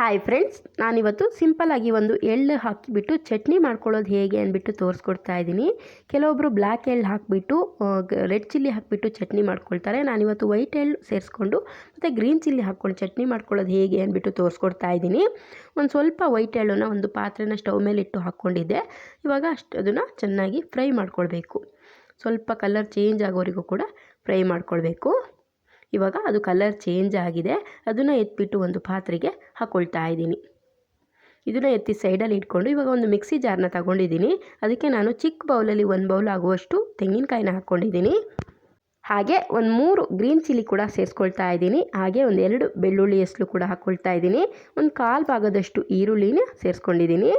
Hi friends ನಾನಿವತ್ತು ಸಿಂಪಲ್ಲಾಗಿ ಒಂದು ಎಳ್ಳು ಹಾಕಿಬಿಟ್ಟು ಚಟ್ನಿ ಮಾಡ್ಕೊಳ್ಳೋದು ಹೇಗೆ ಅಂದ್ಬಿಟ್ಟು ತೋರಿಸ್ಕೊಡ್ತಾ ಇದ್ದೀನಿ. ಕೆಲವೊಬ್ಬರು ಬ್ಲ್ಯಾಕ್ ಎಳ್ಳು ಹಾಕಿಬಿಟ್ಟು ರೆಡ್ ಚಿಲ್ಲಿ ಹಾಕಿಬಿಟ್ಟು ಚಟ್ನಿ ಮಾಡ್ಕೊಳ್ತಾರೆ. ನಾನಿವತ್ತು ವೈಟ್ ಎಳ್ಳು ಸೇರಿಸ್ಕೊಂಡು, ಮತ್ತು ಗ್ರೀನ್ ಚಿಲ್ಲಿ ಹಾಕ್ಕೊಂಡು ಚಟ್ನಿ ಮಾಡ್ಕೊಳ್ಳೋದು ಹೇಗೆ ಅಂದ್ಬಿಟ್ಟು ತೋರಿಸ್ಕೊಡ್ತಾ ಇದ್ದೀನಿ. ಒಂದು ಸ್ವಲ್ಪ ವೈಟ್ ಎಳ್ಳನ್ನು ಒಂದು ಪಾತ್ರೆನ ಸ್ಟವ್ ಮೇಲೆ ಇಟ್ಟು ಹಾಕ್ಕೊಂಡಿದ್ದೆ. ಇವಾಗ ಅಷ್ಟು ಅದನ್ನು ಚೆನ್ನಾಗಿ ಫ್ರೈ ಮಾಡ್ಕೊಳ್ಬೇಕು. ಸ್ವಲ್ಪ ಕಲರ್ ಚೇಂಜ್ ಆಗೋರಿಗೂ ಕೂಡ ಫ್ರೈ ಮಾಡ್ಕೊಳ್ಬೇಕು. ಇವಾಗ ಅದು ಕಲರ್ ಚೇಂಜ್ ಆಗಿದೆ. ಅದನ್ನು ಎತ್ಬಿಟ್ಟು ಒಂದು ಪಾತ್ರೆಗೆ ಹಾಕ್ಕೊಳ್ತಾ ಇದ್ದೀನಿ. ಇದನ್ನು ಎತ್ತಿ ಸೈಡಲ್ಲಿ ಇಟ್ಕೊಂಡು ಇವಾಗ ಒಂದು ಮಿಕ್ಸಿ ಜಾರ್ನ ತಗೊಂಡಿದ್ದೀನಿ. ಅದಕ್ಕೆ ನಾನು ಚಿಕ್ಕ ಬೌಲಲ್ಲಿ ಒಂದು ಬೌಲ್ ಆಗುವಷ್ಟು ತೆಂಗಿನಕಾಯಿನ ಹಾಕ್ಕೊಂಡಿದ್ದೀನಿ ಹಾಗೆ ಒಂದು ಮೂರು ಗ್ರೀನ್ ಚಿಲ್ಲಿ ಕೂಡ ಸೇರಿಸ್ಕೊಳ್ತಾ ಇದ್ದೀನಿ. ಹಾಗೆ ಒಂದು ಎರಡು ಬೆಳ್ಳುಳ್ಳಿ ಹೆಸಲು ಕೂಡ ಹಾಕ್ಕೊಳ್ತಾ ಇದ್ದೀನಿ. ಒಂದು ಕಾಲು ಭಾಗದಷ್ಟು ಈರುಳ್ಳಿನ ಸೇರಿಸ್ಕೊಂಡಿದ್ದೀನಿ.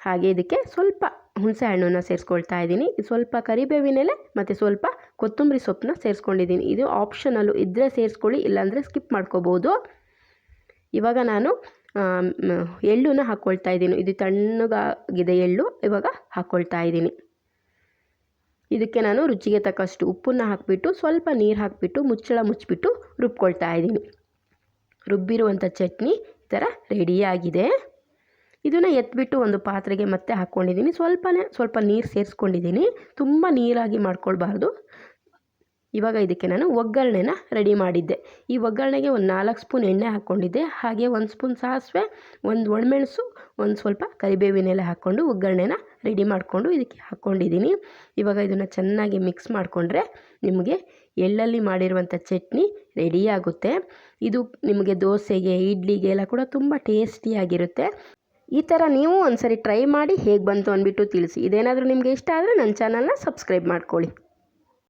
ಹಾಗೆ ಇದಕ್ಕೆ ಸ್ವಲ್ಪ ಹುಣಸೆ ಹಣ್ಣನ್ನು ಸೇರಿಸ್ಕೊಳ್ತಾ ಇದ್ದೀನಿ. ಸ್ವಲ್ಪ ಕರಿಬೇವಿನೆಲೆ ಮತ್ತು ಸ್ವಲ್ಪ ಕೊತ್ತಂಬರಿ ಸೊಪ್ಪನ್ನ ಸೇರಿಸ್ಕೊಂಡಿದ್ದೀನಿ. ಇದು ಆಪ್ಷನಲ್ಲು ಇದ್ದರೆ ಸೇರಿಸ್ಕೊಳ್ಳಿ, ಇಲ್ಲಾಂದರೆ ಸ್ಕಿಪ್ ಮಾಡ್ಕೋಬೋದು. ಇವಾಗ ನಾನು ಎಳ್ಳನ್ನ ಹಾಕ್ಕೊಳ್ತಾ ಇದ್ದೀನಿ. ಇದು ತಣ್ಣಗಾಗಿದೆ ಎಳ್ಳು, ಇವಾಗ ಹಾಕ್ಕೊಳ್ತಾ ಇದ್ದೀನಿ. ಇದಕ್ಕೆ ನಾನು ರುಚಿಗೆ ತಕ್ಕಷ್ಟು ಉಪ್ಪನ್ನು ಹಾಕಿಬಿಟ್ಟು, ಸ್ವಲ್ಪ ನೀರು ಹಾಕಿಬಿಟ್ಟು, ಮುಚ್ಚಳ ಮುಚ್ಚಿಬಿಟ್ಟು ರುಬ್ಕೊಳ್ತಾ ಇದ್ದೀನಿ. ರುಬ್ಬಿರುವಂಥ ಚಟ್ನಿ ಈ ಥರ ರೆಡಿಯಾಗಿದೆ ಇದನ್ನು ಎತ್ಬಿಟ್ಟು ಒಂದು ಪಾತ್ರೆಗೆ ಮತ್ತೆ ಹಾಕ್ಕೊಂಡಿದ್ದೀನಿ. ಸ್ವಲ್ಪನೇ, ಸ್ವಲ್ಪ ನೀರು ಸೇರಿಸ್ಕೊಂಡಿದ್ದೀನಿ. ತುಂಬ ನೀರಾಗಿ ಮಾಡ್ಕೊಳ್ಬಾರ್ದು. ಇವಾಗ ಇದಕ್ಕೆ ನಾನು ಒಗ್ಗರಣೆನ ರೆಡಿ ಮಾಡಿದ್ದೆ. ಈ ಒಗ್ಗರಣೆಗೆ ಒಂದು ನಾಲ್ಕು ಸ್ಪೂನ್ ಎಣ್ಣೆ ಹಾಕ್ಕೊಂಡಿದ್ದೆ. ಹಾಗೆ ಒಂದು ಸ್ಪೂನ್ ಸಾಸಿವೆ, ಒಂದು ಒಣಮೆಣಸು, ಒಂದು ಸ್ವಲ್ಪ ಕರಿಬೇವಿನೆಲೆ ಹಾಕ್ಕೊಂಡು ಒಗ್ಗರಣೆನ ರೆಡಿ ಮಾಡಿಕೊಂಡು ಇದಕ್ಕೆ ಹಾಕ್ಕೊಂಡಿದ್ದೀನಿ ಇವಾಗ ಇದನ್ನು ಚೆನ್ನಾಗಿ ಮಿಕ್ಸ್ ಮಾಡಿಕೊಂಡ್ರೆ ನಿಮಗೆ ಎಳ್ಳಲ್ಲಿ ಮಾಡಿರುವಂಥ ಚಟ್ನಿ ರೆಡಿಯಾಗುತ್ತೆ ಇದು ನಿಮಗೆ ದೋಸೆಗೆ, ಇಡ್ಲಿಗೆ ಎಲ್ಲ ಕೂಡ ತುಂಬ ಟೇಸ್ಟಿಯಾಗಿರುತ್ತೆ ಈ ಥರ ನೀವು ಒಂದ್ಸರಿ ಟ್ರೈ ಮಾಡಿ ಹೇಗೆ ಬಂತು ಅಂದ್ಬಿಟ್ಟು ತಿಳಿಸಿ. ಇದೇನಾದರೂ ನಿಮಗೆ ಇಷ್ಟ ಆದರೆ ನನ್ನ ಚಾನಲ್ನ ಸಬ್ಸ್ಕ್ರೈಬ್ ಮಾಡ್ಕೊಳ್ಳಿ.